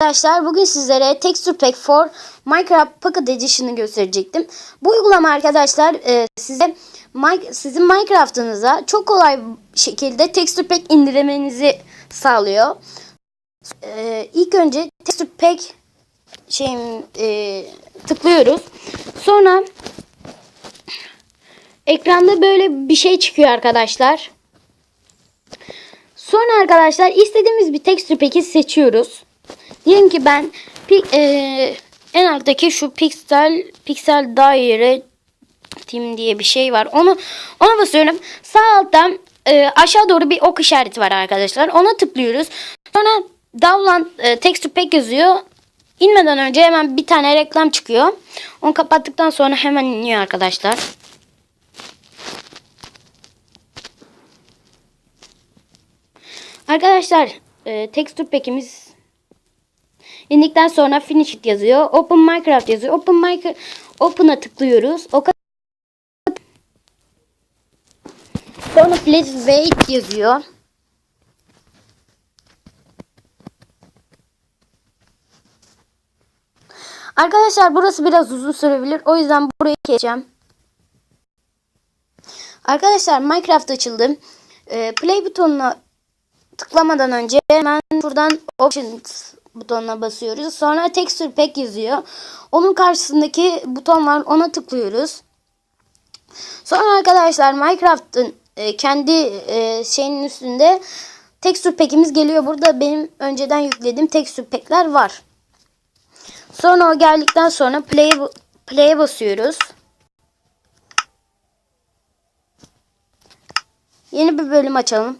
Arkadaşlar bugün sizlere Texture Pack for Minecraft Pocket Edition'ı gösterecektim. Bu uygulama arkadaşlar e, size sizin Minecraft'ınıza çok kolay şekilde Texture Pack indirmenizi sağlıyor. E, ilk önce Texture Pack şeyim e, tıklıyoruz. Sonra ekranda böyle bir şey çıkıyor arkadaşlar. Sonra arkadaşlar istediğimiz bir texture pack'i seçiyoruz. Diyelim ki ben e, en alttaki şu pixel pixel daire tim diye bir şey var. Onu ona basıyorum. Sağ alttan e, aşağı doğru bir ok işareti var arkadaşlar. Ona tıklıyoruz. Sonra download e, texture pack yazıyor. İnmeden önce hemen bir tane reklam çıkıyor. Onu kapattıktan sonra hemen iniyor arkadaşlar. Arkadaşlar e, texture pack'imiz indikten sonra finish it yazıyor. Open Minecraft yazıyor. Open Minecraft Open'a tıklıyoruz. O. Sonra please wait yazıyor. Arkadaşlar burası biraz uzun sürebilir. O yüzden burayı geçeceğim. Arkadaşlar Minecraft açıldı. E, play butonuna tıklamadan önce hemen buradan Options butonuna basıyoruz. Sonra Texture Pack yazıyor. Onun karşısındaki buton var. Ona tıklıyoruz. Sonra arkadaşlar Minecraft'ın e, kendi e, şeyinin üstünde Texture Pack'imiz geliyor. Burada benim önceden yüklediğim Texture Pack'ler var. Sonra o geldikten sonra Play Play'e basıyoruz. Yeni bir bölüm açalım.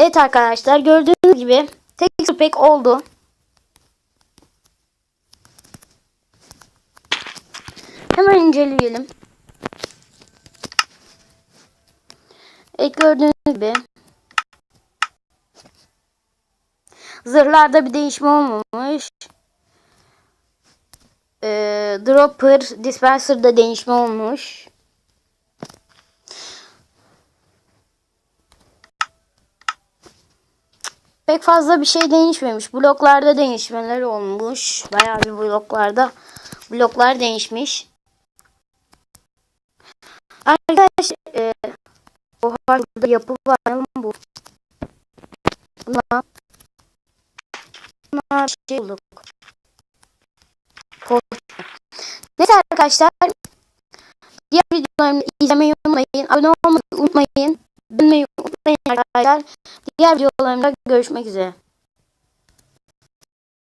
Evet arkadaşlar gördüğünüz gibi texture pack oldu. Hemen inceleyelim. Evet gördüğünüz gibi zırhlarda bir değişme olmamış. Ee, dropper, dispenser'da değişme olmuş. Pek fazla bir şey değişmemiş. Bloklarda değişmeler olmuş. Bayağı bir bloklarda bloklar değişmiş. Arkadaşlar e, oha burada yapı var mı bu? Buna buna şey bulduk. Neyse arkadaşlar diğer videolarımı izlemeyi unutmayın. Abone olmayı unutmayın. Beğenmeyi unutmayın arkadaşlar. Diğer videolarımda görüşmek üzere.